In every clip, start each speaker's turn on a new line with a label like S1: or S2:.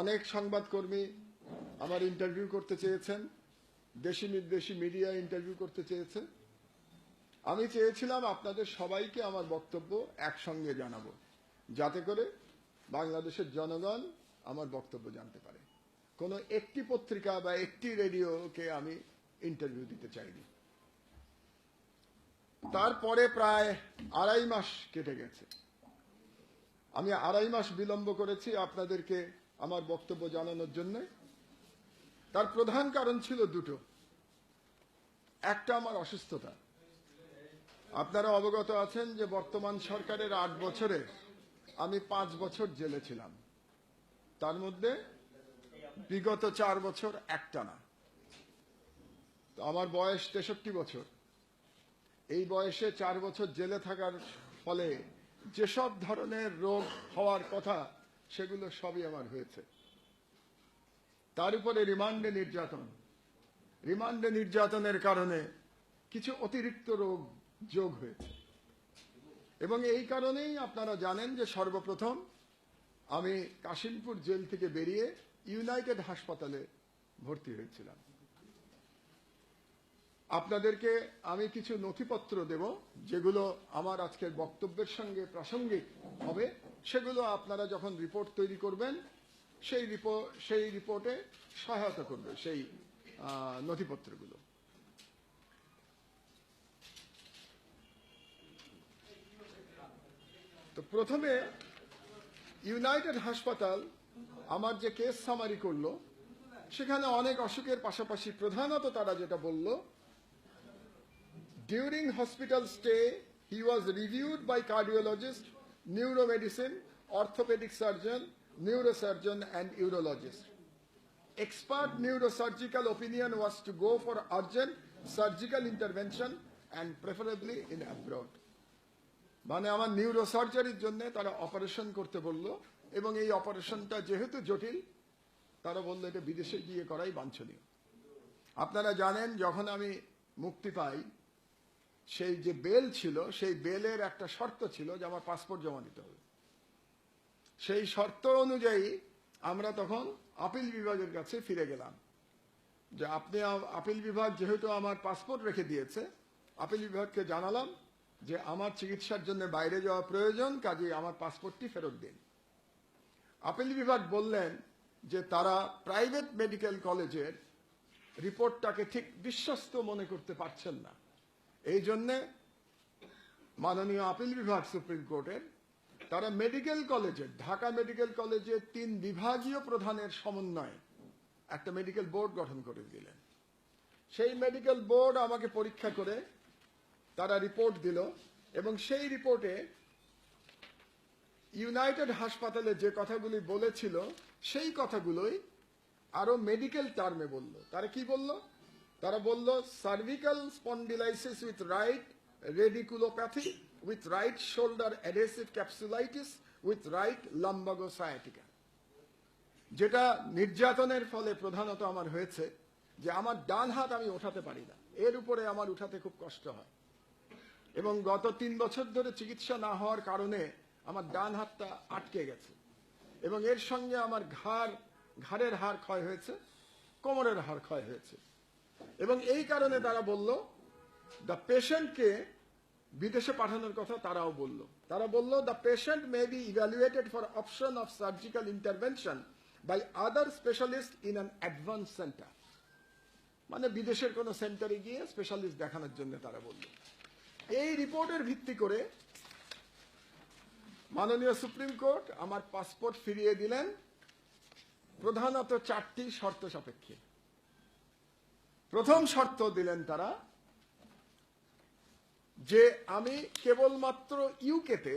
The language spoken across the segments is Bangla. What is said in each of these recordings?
S1: অনেক সংবাদকর্মী আমার ইন্টারভিউ করতে চেয়েছেন, দেশি নির্দেশি মিডিয়া ইন্টারভিউ করতে চেয়েছে আমি চেয়েছিলাম আপনাদের সবাইকে আমার বক্তব্য একসঙ্গে জানাব, যাতে করে বাংলাদেশের জনগণ আমার বক্তব্য জানতে পারে। কোনো একটি পত্রিকা বা একটি রেডিওকে আমি ইন্টারভিউ দিতে চাইনি। তারপরে প্রায় আড়াই মাস কেটে গেছে। আমি আড়াই মাস বিলম্ব করেছি আপনাদেরকে আমার বক্তব্য জানানোর জন্য। তার প্রধান কারণ ছিল দুটো। একটা আমার অসুস্থতা। আপনারা অবগত আছেন যে বর্তমান সরকারের আট বছরে আমি পাঁচ বছর জেলে ছিলাম। তার মধ্যে বিগত চার বছর একটানা। তো আমার বয়স তেষট্টি বছর। এই বয়সে চার বছর জেলে থাকার ফলে যেসব ধরনের রোগ হওয়ার কথা সেগুলো সবই আমার হয়েছে। তার উপরে রিমান্ডে নির্যাতন। রিমান্ডে নির্যাতনের কারণে কিছু অতিরিক্ত রোগ যোগ হয়েছে। এবং এই কারণেই আপনারা জানেন যে সর্বপ্রথম আমি কাশিমপুর জেল থেকে বেরিয়ে ইউনাইটেড হাসপাতালে ভর্তি হয়েছিলাম। আপনাদেরকে আমি কিছু নথিপত্র দেব যেগুলো আমার আজকের বক্তব্যের সঙ্গে প্রাসঙ্গিক হবে। সেগুলো আপনারা যখন রিপোর্ট তৈরি করবেন সেই রিপোর্ট সেই রিপোর্টে সহায়তা করবে সেই নথিপত্রগুলো। তো প্রথমে ইউনাইটেড হাসপাতাল আমার যে কেস সামারি করল সেখানে অনেক অসুখের পাশাপাশি প্রধানত তারা যেটা বলল During hospital stay he was reviewed by cardiologist, neuromedicine, orthopedic surgeon, neurosurgeon, and urologist. Expert neurosurgical opinion was to go for urgent surgical intervention and preferably in abroad. মানে আমার নিউরোসার্জারির জন্য তারা অপারেশন করতে বলল এবং এই অপারেশনটা যেহেতু জটিল তারা বলল এটা বিদেশে গিয়ে করাই বাঞ্ছনীয় আপনারা জানেন যখন আমি মুক্তি পাই সেই যে বেল ছিল, সেই বেলের একটা শর্ত ছিল যে আমার পাসপোর্ট জমা দিতে হবে। সেই শর্ত অনুযায়ী আমরা তখন আপিল বিভাগের কাছে ফিরে গেলাম যে আপনি আপিল বিভাগ যেহেতু আমার পাসপোর্ট রেখে দিয়েছে, আপিল বিভাগকে জানালাম যে আমার চিকিৎসার জন্য বাইরে যাওয়া প্রয়োজন কাজে আমার পাসপোর্টটি ফেরত দিন। আপিল বিভাগ বললেন যে তারা প্রাইভেট মেডিকেল কলেজের রিপোর্টটাকে ঠিক বিশ্বস্ত মনে করতে পারছেন না। এই জন্যে মাননীয় আপিল বিভাগ সুপ্রিম কোর্টের, তারা মেডিকেল কলেজের ঢাকা মেডিকেল কলেজের তিন বিভাগীয় প্রধানের সমন্বয়ে একটা মেডিকেল বোর্ড গঠন করে দিলেন। সেই মেডিকেল বোর্ড আমাকে পরীক্ষা করে তারা রিপোর্ট দিল এবং সেই রিপোর্টে ইউনাইটেড হাসপাতালে যে কথাগুলি বলেছিল, সেই কথাগুলোই আরও মেডিকেল টার্মে বলল। তারা কি বলল? তারা বলল cervical spondylosis with right radiculopathy with right shoulder adhesive capsulitis with right lumbago sciatica যেটা নির্যাতনের ফলে প্রধানত আমার হয়েছে যে আমার ডান হাত আমি ওঠাতে পারি না। এর উপরে আমার উঠাতে খুব কষ্ট হয়। এবং গত তিন বছর ধরে চিকিৎসা না হওয়ার কারণে আমার ডান হাতটা আটকে গেছে। এবং এর সঙ্গে আমার ঘাড়, ঘাড়ের হাড় ক্ষয় হয়েছে, কোমরের হাড় ক্ষয় হয়েছে। এবং এই কারণে তারা বলল দ্য পেশেন্টকে বিদেশে পাঠানোর কথা তারাও বলল। তারা বলল the patient may be evaluated for option of surgical intervention by other specialist in an advance centre মানে বিদেশের কোনো সেন্টারে গিয়ে স্পেশালিস্ট দেখানোর জন্য তারা বলল। এই রিপোর্টের ভিত্তি করে মাননীয় সুপ্রিম কোর্ট আমার পাসপোর্ট ফিরিয়ে দিলেন। প্রধানত চারটি শর্ত সাপেক্ষে। প্রথম শর্ত দিলেন তারা যে আমি কেবলমাত্র ইউকেতে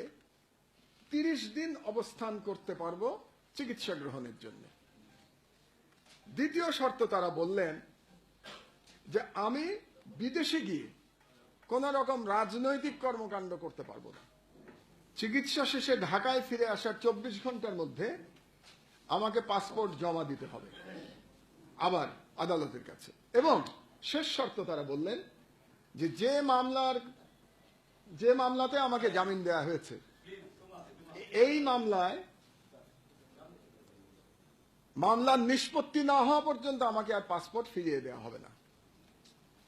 S1: তিরিশ দিন অবস্থান করতে পারব চিকিৎসা গ্রহণের জন্য। দ্বিতীয় শর্ত তারা বললেন যে আমি বিদেশে গিয়ে কোন রকম রাজনৈতিক কর্মকাণ্ড করতে পারব না। চিকিৎসা শেষে ঢাকায় ফিরে আসার চব্বিশ ঘণ্টার মধ্যে আমাকে পাসপোর্ট জমা দিতে হবে। আবার আদালতের কাছে। এবং শেষ শর্ত তারা বললেন যে যে মামলার, যে মামলাতে আমাকে জামিন দেওয়া হয়েছে, এই মামলায় মামলার নিষ্পত্তি না হওয়া পর্যন্ত আমাকে আর পাসপোর্ট ফিরিয়ে দেওয়া হবে না।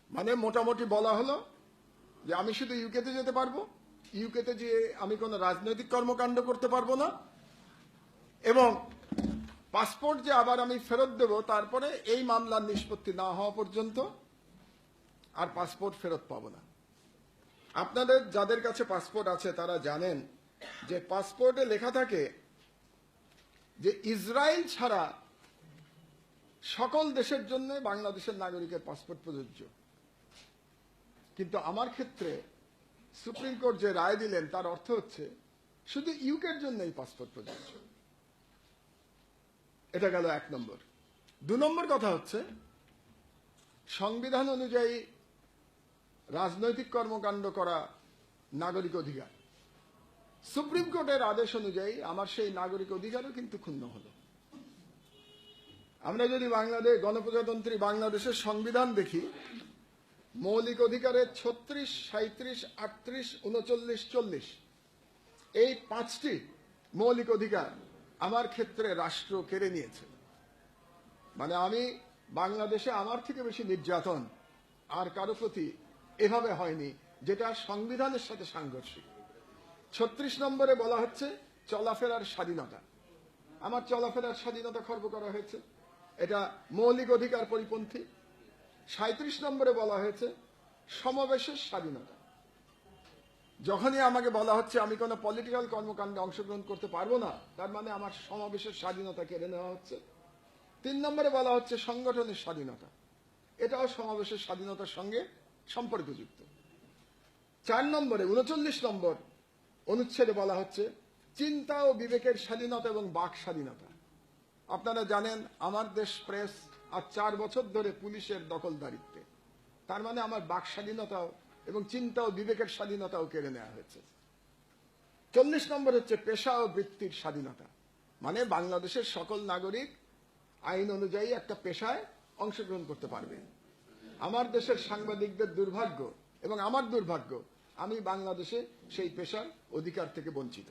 S1: মানে মোটামুটি বলা হলো যে আমি শুধু ইউকেতে যেতে পারব, ইউকেতে যে আমি কোনো রাজনৈতিক কর্মকাণ্ড করতে পারব না, এবং পাসপোর্ট যে আবার আমি ফেরত দেব, তারপরে এই মামলার নিষ্পত্তি না হওয়া পর্যন্ত আর পাসপোর্ট ফেরত পাবো না। আপনাদের যাদের কাছে পাসপোর্ট আছে, তারা জানেন যে পাসপোর্টে লেখা থাকে যে ইসরায়েল ছাড়া সকল দেশের জন্য বাংলাদেশের নাগরিকের পাসপোর্ট প্রযোজ্য। কিন্তু আমার ক্ষেত্রে সুপ্রিম কোর্ট যে রায় দিলেন, তার অর্থ হচ্ছে শুধু ইউকের জন্যই পাসপোর্ট প্রযোজ্য। এটা গেল এক নম্বর। দু নম্বর কথা হচ্ছে, সংবিধান অনুযায়ী রাজনৈতিক কর্মকাণ্ড করা নাগরিক অধিকার। সুপ্রিম কোর্টের আদেশ অনুযায়ী আমার সেই নাগরিক অধিকারও কিন্তু ক্ষুণ্ণ হলো। আমরা যদি বাংলাদেশ, গণপ্রজাতন্ত্রী বাংলাদেশের সংবিধান দেখি, মৌলিক অধিকারের ছত্রিশ সাঁত্রিশ আটত্রিশ, উনচল্লিশ, চল্লিশ। এই পাঁচটি মৌলিক অধিকার আমার ক্ষেত্রে রাষ্ট্র কেড়ে নিয়েছে। মানে আমি বাংলাদেশে আমার থেকে বেশি নির্যাতন আর কারও প্রতি এভাবে হয়নি, যেটা সংবিধানের সাথে সাংঘর্ষিক। ছত্রিশ নম্বরে বলা হচ্ছে চলাফেরার স্বাধীনতা। আমার চলাফেরার স্বাধীনতা খর্ব করা হয়েছে। এটা মৌলিক অধিকার পরিপন্থী। সাঁত্রিশ নম্বরে বলা হয়েছে সমাবেশের স্বাধীনতা। যখনই আমাকে বলা হচ্ছে আমি কোনো পলিটিক্যাল কর্মকাণ্ডে অংশগ্রহণ করতে পারব না, তার মানে আমার সমাবেশের স্বাধীনতা কেড়ে নেওয়া হচ্ছে। তিন নম্বরে বলা হচ্ছে সংগঠনের স্বাধীনতা। এটাও সমাবেশের স্বাধীনতার সঙ্গে সম্পর্কযুক্ত চার নম্বরে, উনচল্লিশ নম্বর অনুচ্ছেদে বলা হচ্ছে চিন্তা ও বিবেকের স্বাধীনতা এবং বাক স্বাধীনতা। আপনারা জানেন, আমার দেশ প্রেস আর চার বছর ধরে পুলিশের দখলদারিত্বে। তার মানে আমার বাক স্বাধীনতাও এবং চিন্তা ও বিবেকের স্বাধীনতাও কেড়ে নেওয়া হয়েছে। চল্লিশ নম্বর হচ্ছে পেশা ও বৃত্তির স্বাধীনতা। মানে বাংলাদেশের সকল নাগরিক আইন অনুযায়ী একটা পেশায় অংশগ্রহণ করতে পারবে। আমার দেশের সাংবাদিকদের দুর্ভাগ্য এবং আমার দুর্ভাগ্য, আমি বাংলাদেশে সেই পেশার অধিকার থেকে বঞ্চিত।